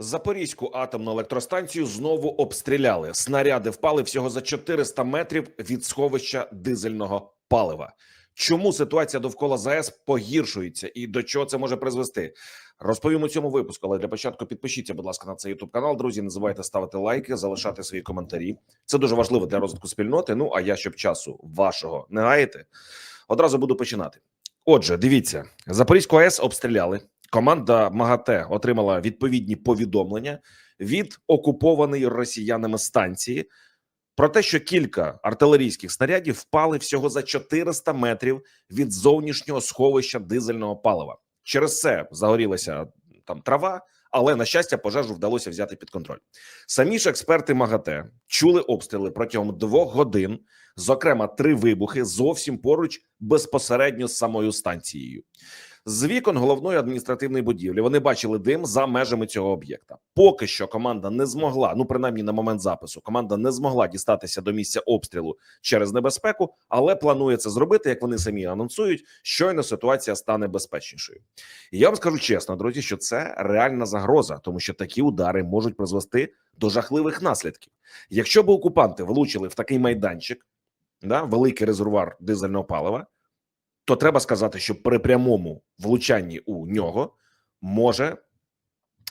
Запорізьку атомну електростанцію знову обстріляли. Снаряди впали всього за 400 метрів від сховища дизельного палива. Чому ситуація довкола ЗАЕС погіршується і до чого це може призвести? Розповім у цьому випуску. Але для початку підпишіться, будь ласка, на цей youtube канал. Друзі, не забувайте ставити лайки, залишати свої коментарі. Це дуже важливо для розвитку спільноти. Ну а я щоб часу вашого не гаяти, одразу буду починати. Отже, дивіться, Запорізьку АЕС обстріляли. Команда МАГАТЕ отримала відповідні повідомлення від окупованої росіянами станції про те, що кілька артилерійських снарядів впали всього за 400 метрів від зовнішнього сховища дизельного палива. Через це загорілася там трава, але на щастя, пожежу вдалося взяти під контроль. Самі ж експерти МАГАТЕ чули обстріли протягом двох годин, зокрема три вибухи зовсім поруч безпосередньо з самою станцією. З вікон головної адміністративної будівлі вони бачили дим за межами цього об'єкта. Поки що команда не змогла, ну принаймні на момент запису, команда не змогла дістатися до місця обстрілу через небезпеку, але планує це зробити, як вони самі анонсують. Щойно ситуація стане безпечнішою. І я вам скажу чесно, друзі, що це реальна загроза, тому що такі удари можуть призвести до жахливих наслідків. Якщо б окупанти влучили в такий майданчик, да, великий резервуар дизельного палива то треба сказати, що при прямому влучанні у нього може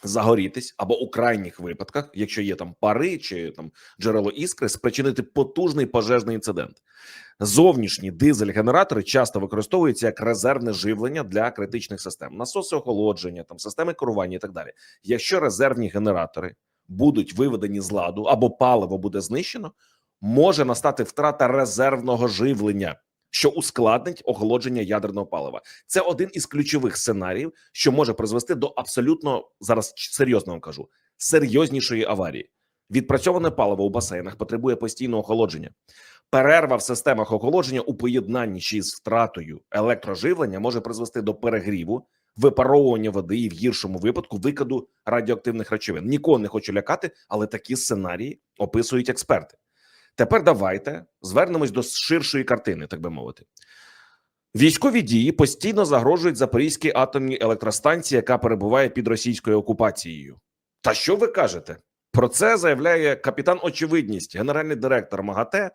загорітись або у крайніх випадках, якщо є там пари чи там джерело іскри, спричинити потужний пожежний інцидент. Зовнішні дизель-генератори часто використовуються як резервне живлення для критичних систем, насоси охолодження, там системи керування і так далі. Якщо резервні генератори будуть виведені з ладу або паливо буде знищено, може настати втрата резервного живлення що ускладнить охолодження ядерного палива. Це один із ключових сценаріїв, що може призвести до абсолютно зараз серйозно вам кажу серйознішої аварії. Відпрацьоване паливо у басейнах потребує постійного охолодження. Перерва в системах охолодження у поєднанні ще з втратою електроживлення може призвести до перегріву, випаровування води і в гіршому випадку викиду радіоактивних речовин. Нікого не хочу лякати, але такі сценарії описують експерти. Тепер давайте звернемось до ширшої картини, так би мовити. Військові дії постійно загрожують Запорізькій атомній електростанції, яка перебуває під російською окупацією. Та що ви кажете? Про це заявляє капітан Очевидність, генеральний директор МАГАТЕ,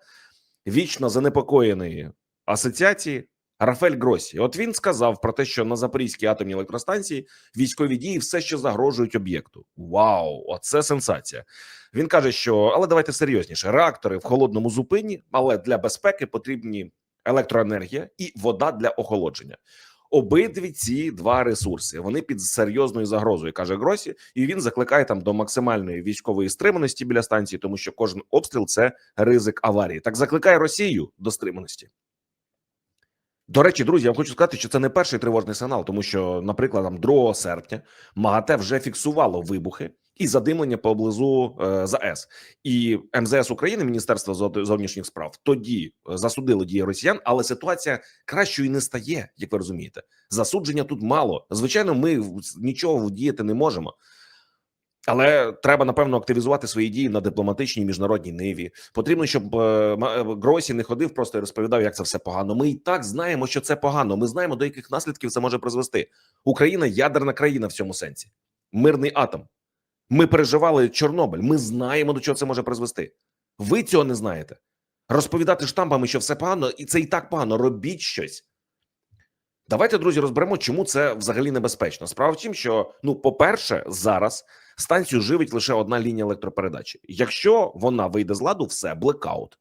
вічно занепокоєної асоціації Рафель Гросі. От він сказав про те, що на Запорізькій атомній електростанції військові дії все ще загрожують об'єкту. Вау, оце сенсація. Він каже, що але давайте серйозніше: реактори в холодному зупині, але для безпеки потрібні електроенергія і вода для охолодження. Обидві ці два ресурси вони під серйозною загрозою, каже Гросі, і він закликає там до максимальної військової стриманості біля станції, тому що кожен обстріл це ризик аварії. Так закликає Росію до стриманості. До речі, друзі, я вам хочу сказати, що це не перший тривожний сигнал, тому що, наприклад, там 2 серпня МАГАТЕ вже фіксувало вибухи і задимлення поблизу е, ЗАЕС і МЗС України, Міністерство зовнішніх справ, тоді засудили дії росіян, але ситуація кращою не стає, як ви розумієте. Засудження тут мало. Звичайно, ми нічого вдіяти не можемо. Але треба напевно активізувати свої дії на дипломатичній міжнародній ниві. Потрібно, щоб е, Гросі не ходив просто і розповідав, як це все погано. Ми і так знаємо, що це погано. Ми знаємо, до яких наслідків це може призвести. Україна ядерна країна в цьому сенсі, мирний атом. Ми переживали Чорнобиль. Ми знаємо, до чого це може призвести. Ви цього не знаєте. Розповідати штампами, що все погано, і це і так погано. Робіть щось. Давайте, друзі, розберемо, чому це взагалі небезпечно. Справа в тім, що ну, по-перше, зараз станцію живить лише одна лінія електропередачі. Якщо вона вийде з ладу, все блекаут.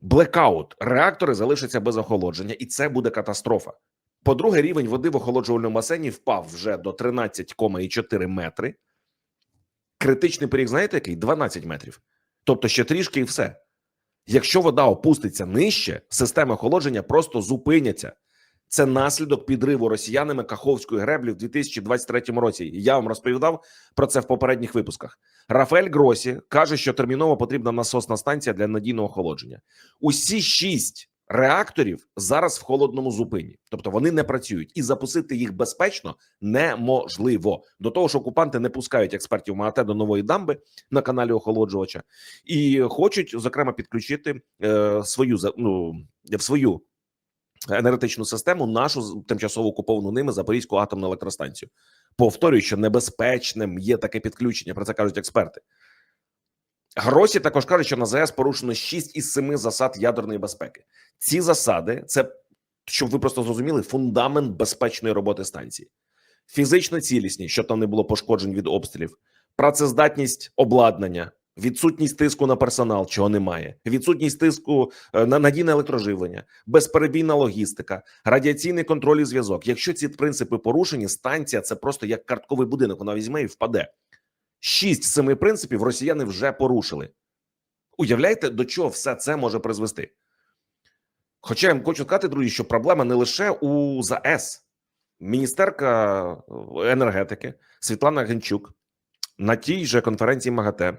Блекаут, реактори залишаться без охолодження, і це буде катастрофа. По-друге, рівень води в охолоджувальному басейні впав вже до 13,4 метри. Критичний поріг, знаєте, який? 12 метрів. Тобто ще трішки і все. Якщо вода опуститься нижче, системи охолодження просто зупиняться. Це наслідок підриву росіянами Каховської греблі в 2023 році. Я вам розповідав про це в попередніх випусках. Рафаель Гросі каже, що терміново потрібна насосна станція для надійного охолодження. Усі шість реакторів зараз в холодному зупині, тобто вони не працюють, і запустити їх безпечно неможливо. До того ж, окупанти не пускають експертів МАГАТЕ до нової дамби на каналі охолоджувача і хочуть зокрема підключити е, свою ну, в свою енергетичну систему, нашу тимчасово окуповану ними Запорізьку атомну електростанцію. Повторюю, що небезпечним є таке підключення. Про це кажуть експерти. Гросі також кажуть, що на ЗАЕС порушено 6 із 7 засад ядерної безпеки. Ці засади це щоб ви просто зрозуміли фундамент безпечної роботи станції, фізична цілісність, щоб там не було пошкоджень від обстрілів, працездатність обладнання, відсутність тиску на персонал, чого немає, відсутність тиску е, на надійне електроживлення, безперебійна логістика, радіаційний контроль і зв'язок. Якщо ці принципи порушені, станція це просто як картковий будинок. Вона візьме і впаде. Шість з семи принципів росіяни вже порушили. Уявляєте, до чого все це може призвести? Хоча я хочу сказати, друзі, що проблема не лише у ЗАЕС. Міністерка енергетики Світлана Генчук на тій же конференції МАГАТЕ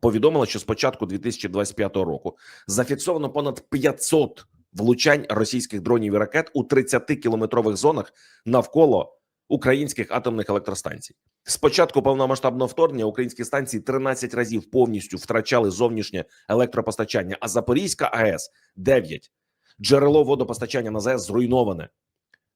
повідомила, що з початку 2025 року зафіксовано понад 500 влучань російських дронів і ракет у 30 кілометрових зонах навколо українських атомних електростанцій. З початку повномасштабного вторгнення українські станції 13 разів повністю втрачали зовнішнє електропостачання, а Запорізька АЕС 9. Джерело водопостачання на ЗАЕС зруйноване.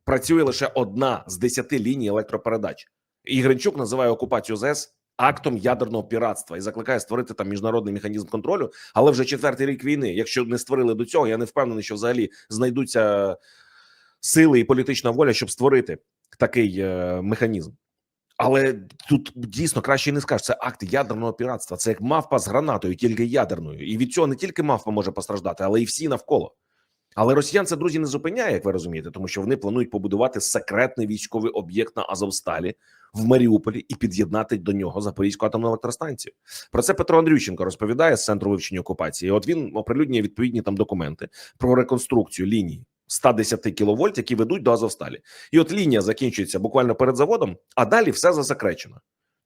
Працює лише одна з 10 ліній електропередач. І Гринчук називає окупацію ЗАЕС актом ядерного піратства і закликає створити там міжнародний механізм контролю. Але вже четвертий рік війни. Якщо не створили до цього, я не впевнений, що взагалі знайдуться сили і політична воля, щоб створити такий е, механізм. Але тут дійсно краще не скажеш, це акт ядерного піратства. Це як мавпа з гранатою, тільки ядерною. І від цього не тільки мавпа може постраждати, але й всі навколо. Але росіян це друзі не зупиняє, як ви розумієте, тому що вони планують побудувати секретний військовий об'єкт на Азовсталі в Маріуполі і під'єднати до нього Запорізьку атомну електростанцію. Про це Петро Андрющенко розповідає з центру вивчення окупації. От він оприлюднює відповідні там документи про реконструкцію ліній 110 кіловольт, які ведуть до Азовсталі. І от лінія закінчується буквально перед заводом, а далі все засекречено.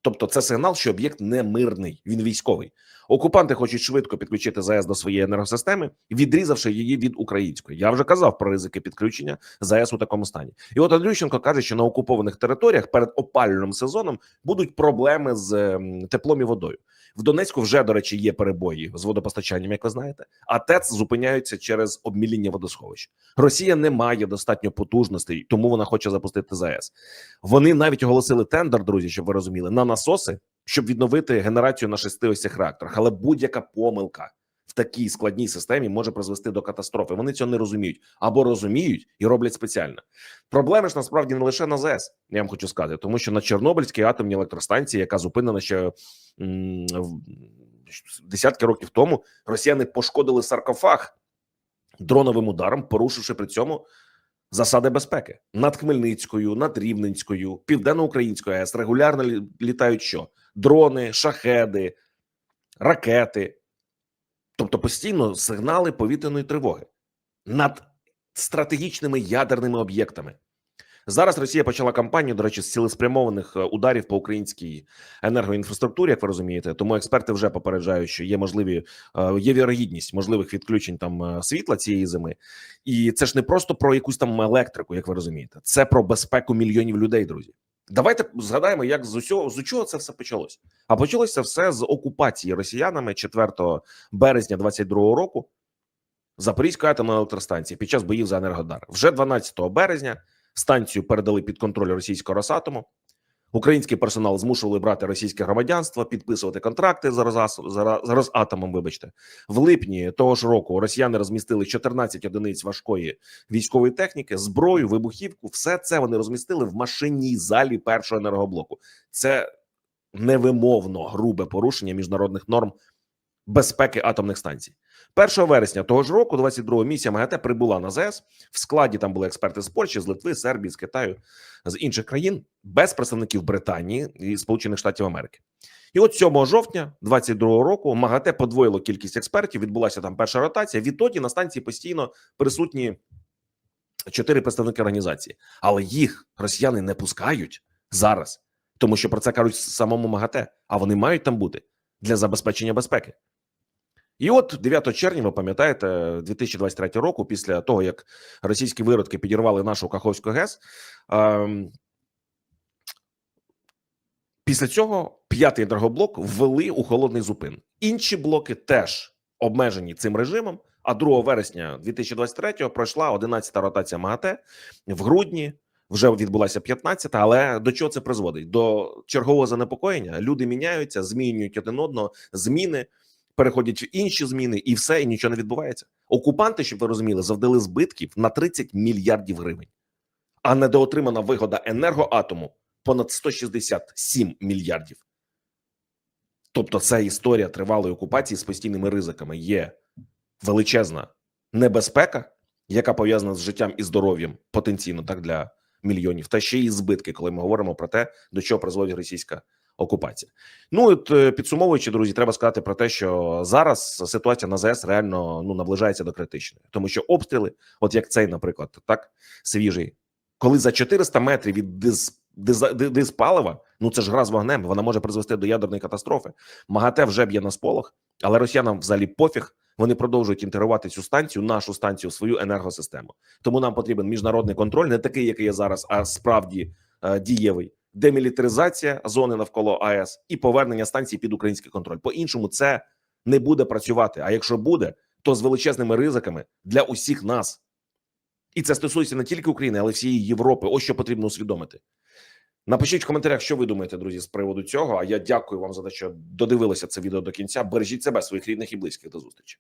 Тобто, це сигнал, що об'єкт не мирний, він військовий. Окупанти хочуть швидко підключити ЗАЕС до своєї енергосистеми, відрізавши її від української. Я вже казав про ризики підключення ЗАЕС у такому стані. І от Андрющенко каже, що на окупованих територіях перед опалювальним сезоном будуть проблеми з ем, теплом і водою. В Донецьку вже, до речі, є перебої з водопостачанням, як ви знаєте, а ТЕЦ зупиняються через обміління водосховищ. Росія не має достатньо потужностей, тому вона хоче запустити ЗАЕС. Вони навіть оголосили тендер, друзі, щоб ви розуміли, на насоси, щоб відновити генерацію на шести осіх реакторах. Але будь-яка помилка такій складній системі може призвести до катастрофи. Вони цього не розуміють або розуміють і роблять спеціально. Проблеми ж насправді не лише на ЗАЕС, я вам хочу сказати, тому що на Чорнобильській атомній електростанції, яка зупинена ще м, десятки років тому, росіяни пошкодили саркофаг дроновим ударом, порушивши при цьому засади безпеки над Хмельницькою, над Рівненською, південноукраїнською АЕС регулярно літають що? Дрони, шахеди, ракети, тобто постійно сигнали повітряної тривоги над стратегічними ядерними об'єктами. Зараз Росія почала кампанію, до речі, з цілеспрямованих е, ударів по українській енергоінфраструктурі, як ви розумієте. Тому експерти вже попереджають, що є можливі е, є вірогідність можливих відключень там е, світла цієї зими, і це ж не просто про якусь там електрику, як ви розумієте, це про безпеку мільйонів людей, друзі. Давайте згадаємо, як з усього з чого це все почалось. А почалося все з окупації росіянами 4 березня 22 року Запорізької атомної електростанції під час боїв за Енергодар. Вже 12 березня станцію передали під контроль російського Росатому. Український персонал змушували брати російське громадянство, підписувати контракти з, Росатомом. Вибачте, в липні того ж року росіяни розмістили 14 одиниць важкої військової техніки, зброю, вибухівку. Все це вони розмістили в машинній залі першого енергоблоку. Це невимовно грубе порушення міжнародних норм безпеки атомних станцій. 1 вересня того ж року, 22-го місія МАГАТЕ прибула на ЗАЕС. В складі там були експерти з Польщі, з Литви, Сербії, з Китаю, з інших країн, без представників Британії і Сполучених Штатів Америки. І от 7 жовтня 22-го року МАГАТЕ подвоїло кількість експертів. Відбулася там перша ротація. Відтоді на станції постійно присутні чотири представники організації, але їх росіяни не пускають зараз, тому що про це кажуть самому МАГАТЕ, а вони мають там бути для забезпечення безпеки. І от 9 червня, ви пам'ятаєте, 2023 року, після того як російські виродки підірвали нашу Каховську ГЕС, ем, після цього п'ятий енергоблок ввели у холодний зупин. Інші блоки теж обмежені цим режимом. А 2 вересня 2023 пройшла 11-та ротація МАГАТЕ в грудні. Вже відбулася 15-та, але до чого це призводить? До чергового занепокоєння. Люди міняються, змінюють один одного, зміни переходять в інші зміни, і все, і нічого не відбувається. Окупанти, щоб ви розуміли, завдали збитків на 30 мільярдів гривень, а недоотримана вигода енергоатому понад 167 мільярдів. Тобто, це історія тривалої окупації з постійними ризиками. Є величезна небезпека, яка пов'язана з життям і здоров'ям потенційно так для мільйонів, та ще й збитки, коли ми говоримо про те, до чого призводить російська окупація. Ну от е, підсумовуючи, друзі, треба сказати про те, що зараз ситуація на ЗС реально ну наближається до критичної, тому що обстріли, от як цей, наприклад, так свіжий, коли за 400 метрів від диз, диз, диспалива, ну це ж гра з вогнем, вона може призвести до ядерної катастрофи. МАГАТЕ вже б'є на сполох, але росіянам взагалі пофіг. Вони продовжують інтегрувати цю станцію, нашу станцію, свою енергосистему. Тому нам потрібен міжнародний контроль, не такий, який є зараз, а справді е, дієвий. Демілітаризація зони навколо АЕС і повернення станції під український контроль. По іншому це не буде працювати. А якщо буде, то з величезними ризиками для усіх нас. І це стосується не тільки України, але всієї Європи. Ось що потрібно усвідомити. Напишіть в коментарях, що ви думаєте, друзі, з приводу цього. А я дякую вам за те, що додивилися це відео до кінця. Бережіть себе, своїх рідних і близьких. До зустрічі.